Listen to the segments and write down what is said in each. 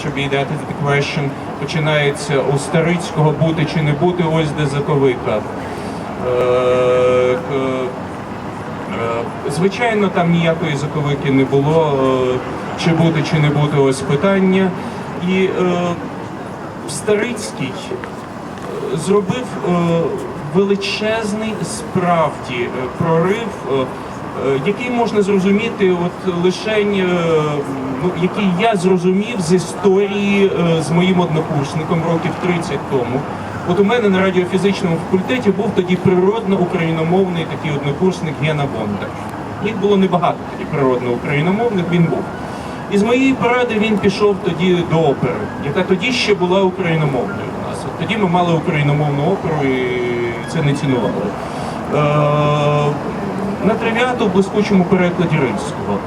should be the question, починається у Старицького бути чи не бути, ось де заковика. Е, е, Звичайно, там ніякої заковики не було, е, чи бути, чи не бути, ось питання. І Старицький зробив величезний справді е, прорив, е, е, який можна зрозуміти, от лишень, е, ну, який я зрозумів з історії з моїм однокурсником років 30 тому. От у мене на радіофізичному факультеті був тоді природно україномовний такий однокурсник Гена Бондар. Їх було небагато тоді природно україномовних, він був. І з моєї поради він пішов тоді до опери, яка тоді ще була україномовною у нас. От тоді ми мали україномовну оперу і це не цінували. Е, на тривіату в блискучому перекладі римського.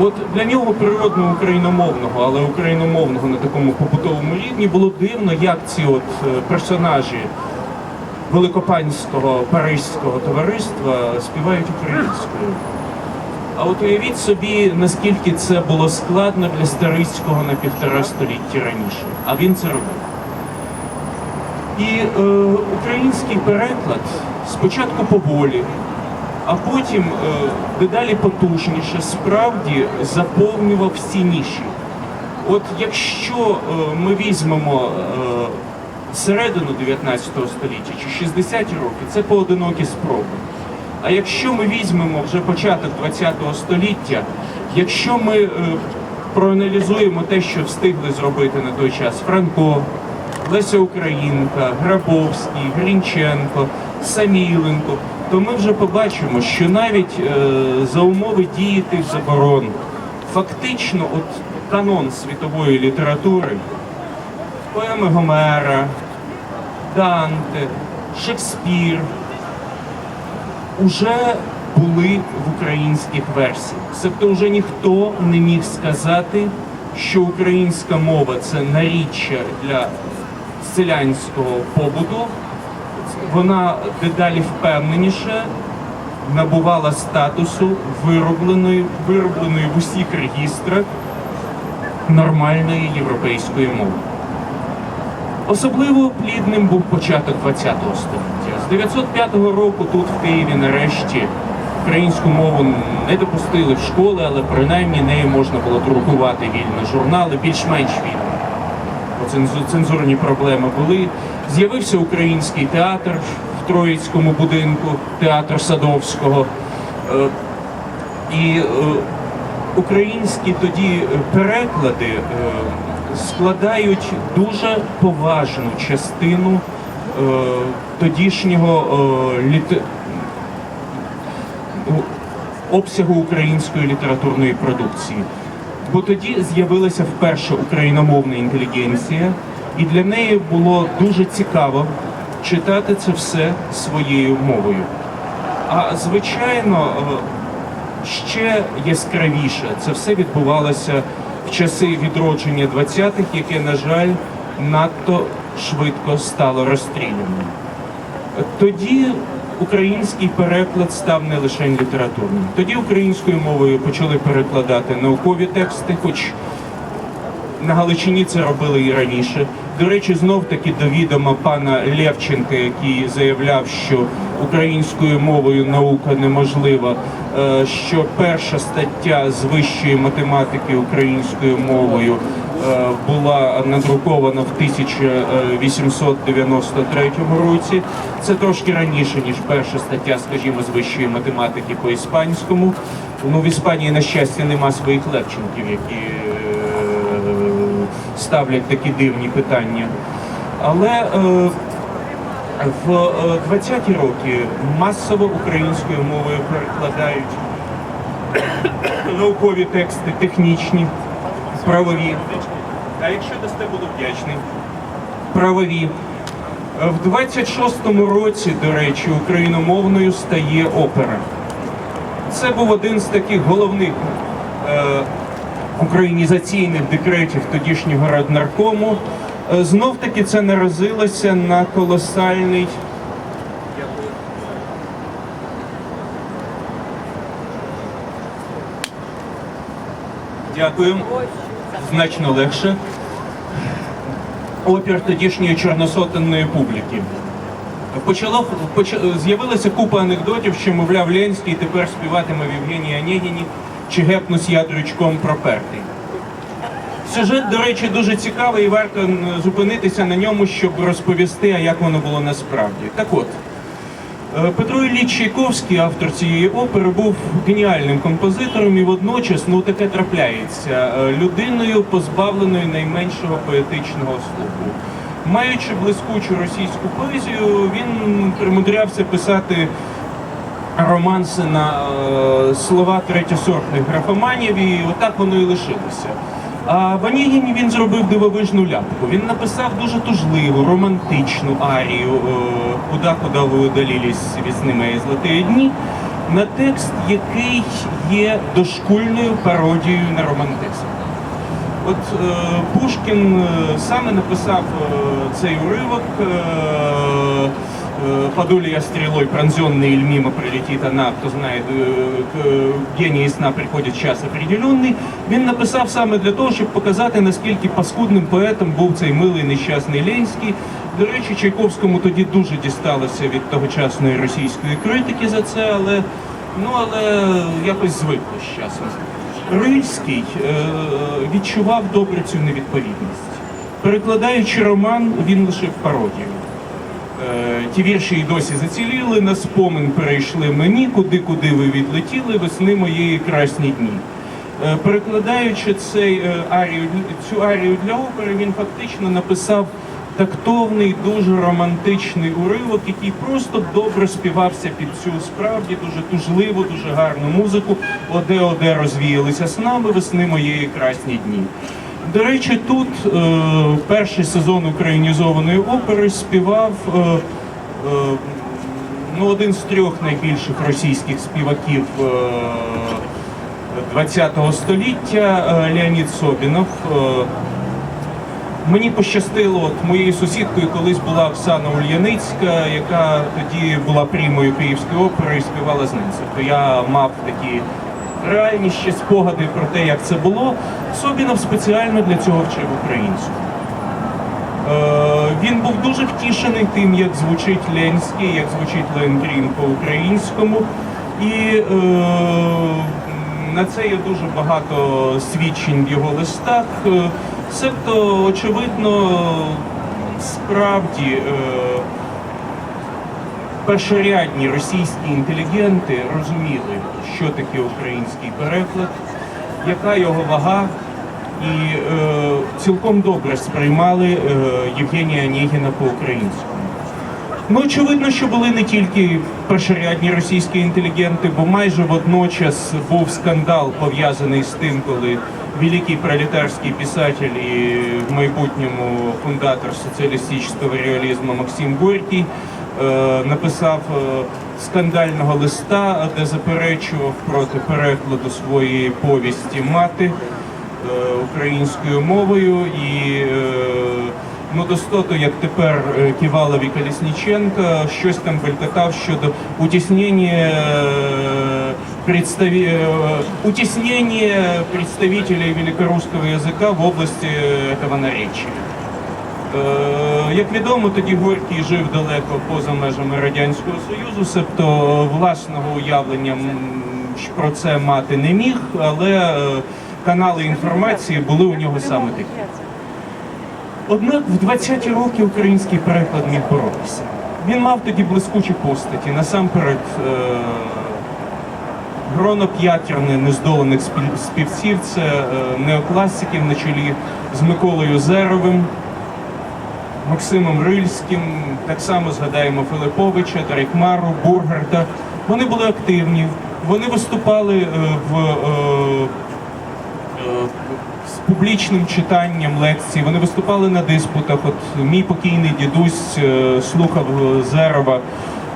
От для нього природно україномовного, але україномовного на такому побутовому рівні було дивно, як ці от е, персонажі великопанського паризького товариства співають українською. А от уявіть собі, наскільки це було складно для Старицького на півтора століття раніше. А він це робив. І е, український переклад спочатку поволі, а потім е, дедалі потужніше справді заповнював всі ніші. От якщо е, ми візьмемо е, середину 19 століття чи 60 років, це поодинокі спроби. А якщо ми візьмемо вже початок 20 століття, якщо ми е, проаналізуємо те, що встигли зробити на той час Франко, Леся Українка, Грабовський, Грінченко, Саміленко, то ми вже побачимо, що навіть е, за умови дії тих заборон, фактично, от канон світової літератури, поеми Гомера, Данте, Шекспір, уже були в українських версіях. Тобто вже ніхто не міг сказати, що українська мова це наріччя для селянського побуту. Вона дедалі впевненіше набувала статусу виробленої, виробленої в усіх регістрах нормальної європейської мови. Особливо плідним був початок ХХ століття. З 905 року тут в Києві нарешті українську мову не допустили в школи, але принаймні нею можна було друкувати вільно журнали, більш-менш вільно. Цензурні проблеми були. З'явився український театр в Троїцькому будинку, театр Садовського. Е, І е, українські тоді переклади е, складають дуже поважну частину тодішнього е, обсягу української літературної продукції. Бо тоді з'явилася вперше україномовна інтелігенція, і для неї було дуже цікаво читати це все своєю мовою. А звичайно, е, ще яскравіше це все відбувалося в часи відродження 20-х, яке, на жаль, надто швидко стало розстріляним. Тоді український переклад став не лише літературним. Тоді українською мовою почали перекладати наукові тексти, хоч на Галичині це робили і раніше. До речі, знов таки до відома пана Левченка, який заявляв, що українською мовою наука неможлива, е, що перша стаття з вищої математики українською мовою була надрукована в 1893 році. Це трошки раніше, ніж перша стаття, скажімо, з вищої математики по іспанському. Ну, в Іспанії, на щастя, нема своїх Левченків, які е, ставлять такі дивні питання. Але е, в е, 20-ті роки масово українською мовою перекладають наукові тексти, технічні, правові. А якщо дасте, буду вдячний. Правові. Е, В 26-му році, до речі, україномовною стає опера. Це був один з таких головних е, українізаційних декретів тодішнього раднаркому. Е, Знов таки це наразилося на колосальний. Дякую. Дякую. Значно легше. опір тодішньої чорносотенної публіки. Почало поч- з'явилася купа анекдотів, що мовляв Ленський тепер співатиме в Євгенії Онегіні чи гепнусь я дрючком пропертий. Сюжет, до речі, дуже цікавий і варто зупинитися на ньому, щоб розповісти, а як воно було насправді. Так от, Петро Ілліч Чайковський, автор цієї опери, був геніальним композитором і водночас, ну таке трапляється, е, людиною, позбавленою найменшого поетичного слуху. Маючи блискучу російську поезію, він примудрявся писати романси на е, слова третьосортних графоманів, і отак воно і лишилося. А в Онегіні він зробив дивовижну ляпку. Він написав дуже тужливу, романтичну арію е, «Куда, куда ви удалились весни мої золоті дні на текст, який є дошкульною пародією на романтизм. От е, Пушкін е, саме написав е, цей уривок е, е, «Подоле я стрелой, пронзенный или мимо прилетит она, кто знает, е, к генії сна приходить час определенний». Він написав саме для того, щоб показати, наскільки паскудним поетом був цей милий нещасний Ленський. До речі, Чайковському тоді дуже дісталося від тогочасної російської критики за це, але, ну, але якось звикли з часом. Рильський е, відчував добре цю невідповідність. Перекладаючи роман, він лишив пародію. Е, ті вірші й досі заціліли, на спомин перейшли мені, куди-куди ви відлетіли, весни моєї красні дні. Е, перекладаючи цей, е, арію, цю арію для опери, він фактично написав тактовний, дуже романтичний уривок, який просто добре співався під цю справді дуже тужливу, дуже гарну музику. Оде оде розвіялися з нами весни моєї красні дні. До речі, тут е, перший сезон українізованої опери співав е, е, ну, один з трьох найбільших російських співаків е, ХХ століття Леонід Собінов. Мені пощастило, от моєю сусідкою колись була Оксана Ульяницька, яка тоді була приймою Київської опери і співала з ним. Тобто я мав такі реальні ще спогади про те, як це було. Собінов спеціально для цього вчив українську. Е, він був дуже втішений тим, як звучить Ленський, як звучить Лендрін по-українському. І е, на це є дуже багато свідчень в його листах. Е, Себто, очевидно, справді е, першорядні російські інтелігенти розуміли, що таке український переклад, яка його вага, і е, цілком добре сприймали е, Євгенія Онегіна по-українському. Ну, очевидно, що були не тільки першорядні російські інтелігенти, бо майже водночас був скандал пов'язаний з тим, коли великий пролетарський писатель і в майбутньому фундатор соціалістичного реалізму Максим Горький написав е, скандального листа, де заперечував проти перекладу своєї повісті мати е, українською мовою і е, ну достото, як тепер е, Ківалов і Колісніченка, щось там белькотав щодо утіснення е, представи... е, представителей великорусского язика в області этого наречия. Е, Як відомо, тоді Горький жив далеко поза межами Радянського Союзу, себто власного уявлення про це мати не міг, але е, канали інформації були у нього саме такі. Однак в 20-ті роки український переклад міг боротися. Він мав тоді блискучі постаті. Насамперед, е, гроно п'ятерне нездолених співців це неокласиків на чолі з Миколою Зеровим, Максимом Рильським, так само згадаємо Филиповича, Тарикмару, Бургарта. Вони були активні, вони виступали е, в. е, е, з публічним читанням лекцій. Вони виступали на диспутах. От мій покійний дідусь слухав Зерова.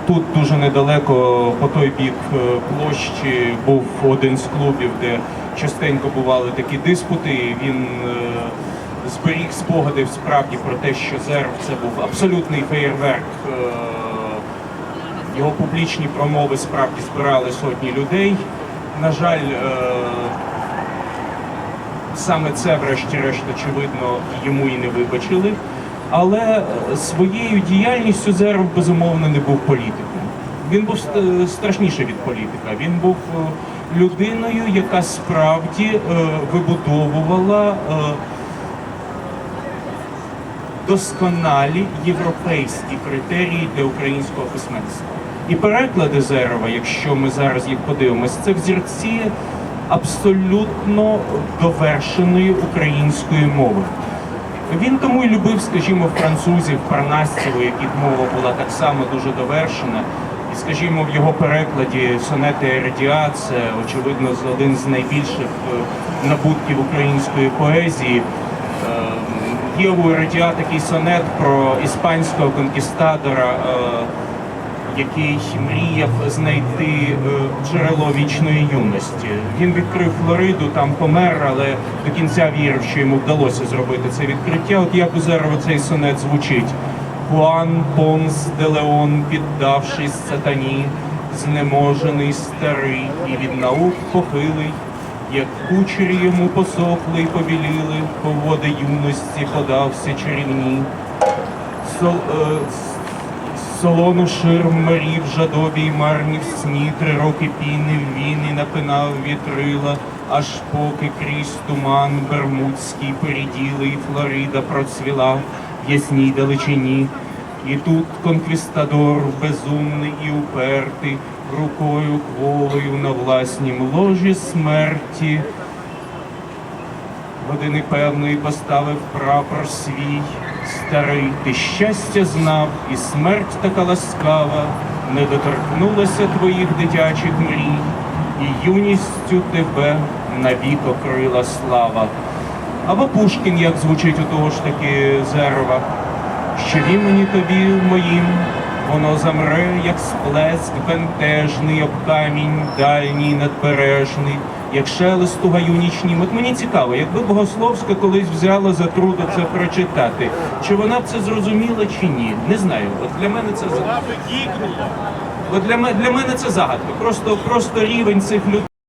Тут дуже недалеко по той бік площі був один з клубів, де частенько бували такі диспути. І він зберіг спогади справді про те, що Зерв це був абсолютний феєрверк. е, Його публічні промови справді збирали сотні людей. На жаль, е, саме це, врешті-решт, очевидно, йому і не вибачили. Але е, своєю діяльністю Зеров безумовно не був політиком. Він був ст- страшніше від політика. Він був людиною, яка справді вибудовувала досконалі європейські критерії для українського письменства. І переклади Зерова, якщо ми зараз їх подивимося, це взірці абсолютно довершеної української мови. Він тому й любив, скажімо, французів, парнасців, у яких мова була так само дуже довершена. І, скажімо, в його перекладі сонети Ередіа це, очевидно, один з найбільших е, набутків української поезії. Е, Є у Ередіа такий сонет про іспанського конкістадора, е, який мріяв знайти е, джерело вічної юності. Він відкрив Флориду, там помер, але до кінця вірив, що йому вдалося зробити це відкриття. От як у Зерова цей сонет звучить. Хуан Понс де Леон, піддавшись сатані, знеможений старий і від наук похилий, як кучері йому посохли й побіліли, по води юності подався чарівні. Сол, е, Солону шир морів, жадобі й марні в сні, три роки піни в віни напинав вітрила, аж поки крізь туман бермудський переділи, Флорида процвіла в ясній далечині. І тут конквістадор безумний і упертий, рукою кволою на власнім ложі смерті години певної поставив прапор свій. Старий, ти щастя знав, і смерть така ласкава не доторкнулася твоїх дитячих мрій, і юністю тебе навік окрила слава. Або Пушкін, як звучить у того ж таки Зерова, що він мені тобі моїм, воно замре, як сплеск бентежний об камінь дальній надбережний, як шелест у гаю нічнім. От мені цікаво, якби Богословська колись взяла за трудо це прочитати, чи вона б це зрозуміла чи ні? Не знаю. От для мене це за- Вона би гікнула. от для мене для мене це загадка. Просто просто рівень цих людей.